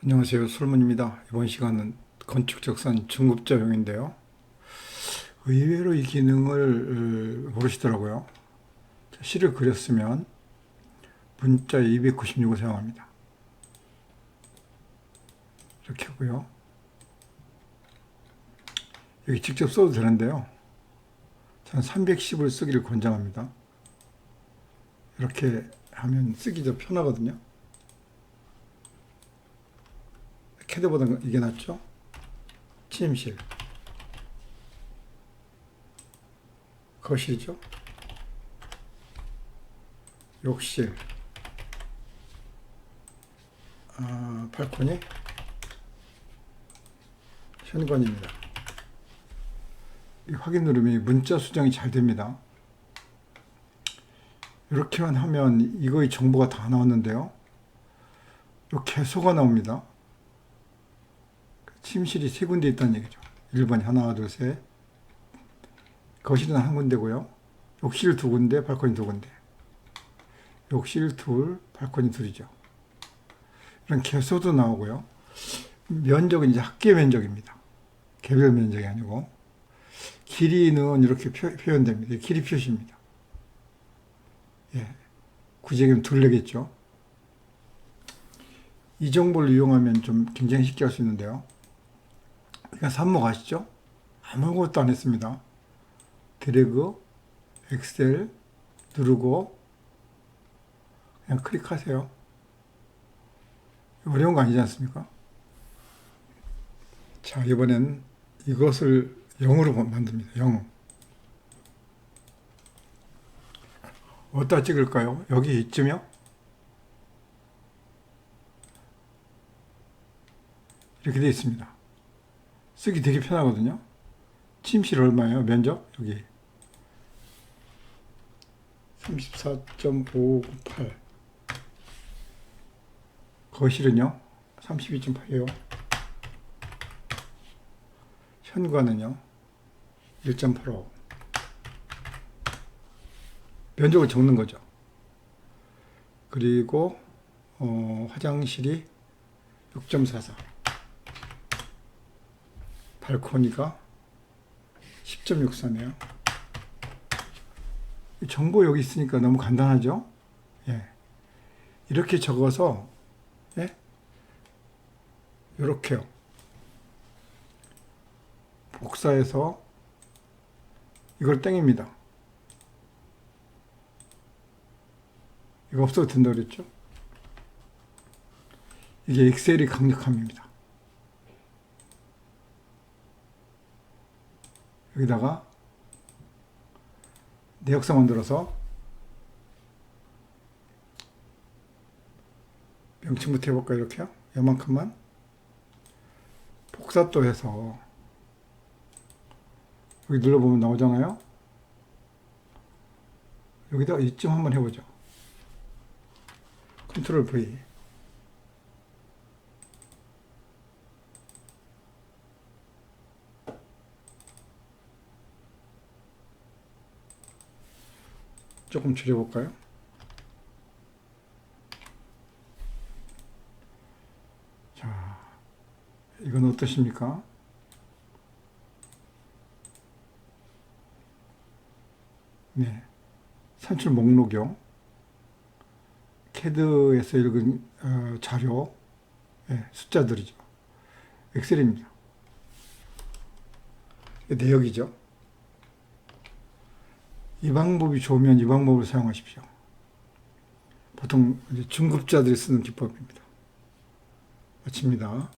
안녕하세요. 솔문입니다. 이번 시간은 건축적산 중급자용인데요. 의외로 이 기능을 어, 모르시더라고요. 자, 시를 그렸으면 문자 296을 사용합니다. 이렇게 하고요. 여기 직접 써도 되는데요. 저는 310을 쓰기를 권장합니다. 이렇게 하면 쓰기 더 편하거든요. 캐드보다 이게 낫죠? 침실 거실이죠? 욕실 아, 발코니 현관입니다. 이 확인 누르면 문자 수정이 잘 됩니다. 이렇게만 하면 이거의 정보가 다 나왔는데요. 요 개소가 나옵니다. 침실이 세 군데 있다는 얘기죠. 1번이 하나, 둘, 셋. 거실은 한 군데고요. 욕실 두 군데, 발코니 두 군데. 욕실 둘, 발코니 둘이죠. 이런 개소도 나오고요. 면적은 이제 학계 면적입니다. 개별 면적이 아니고. 길이는 이렇게 표, 현됩니다 길이 표시입니다. 예. 구제기는 둘레겠죠. 이 정보를 이용하면 좀 굉장히 쉽게 할 수 있는데요. 그러니까 삽목 아시죠? 아무것도 안 했습니다. 드래그, 엑셀 누르고 그냥 클릭하세요. 어려운 거 아니지 않습니까? 자, 이번엔 이것을 영어로 만듭니다. 영어. 어디다 찍을까요? 여기 이쯤이요? 이렇게 되어 있습니다. 쓰기 되게 편하거든요. 침실 얼마예요? 면적? 여기 34.598 거실은요? 32.8이에요. 현관은요? 1.85 면적을 적는 거죠. 그리고 어, 화장실이 6.44 발코니가 10.64네요. 정보 여기 있으니까 너무 간단하죠? 예. 이렇게 적어서, 예? 요렇게요. 복사해서 이걸 땡입니다. 이거 없어도 된다 그랬죠? 이게 엑셀이 강력함입니다. 여기다가 내역서 만들어서 명칭부터 해볼까 이렇게요? 요만큼만 복사도 해서 여기 눌러보면 나오잖아요. 여기다 이쯤 한번 해보죠. 컨트롤 V 조금 줄여볼까요? 자, 이건 어떠십니까? 네. 산출 목록용, 캐드에서 읽은 어, 자료, 네, 숫자들이죠. 엑셀입니다. 내역이죠. 이 방법이 좋으면 이 방법을 사용하십시오. 보통 중급자들이 쓰는 기법입니다. 마칩니다.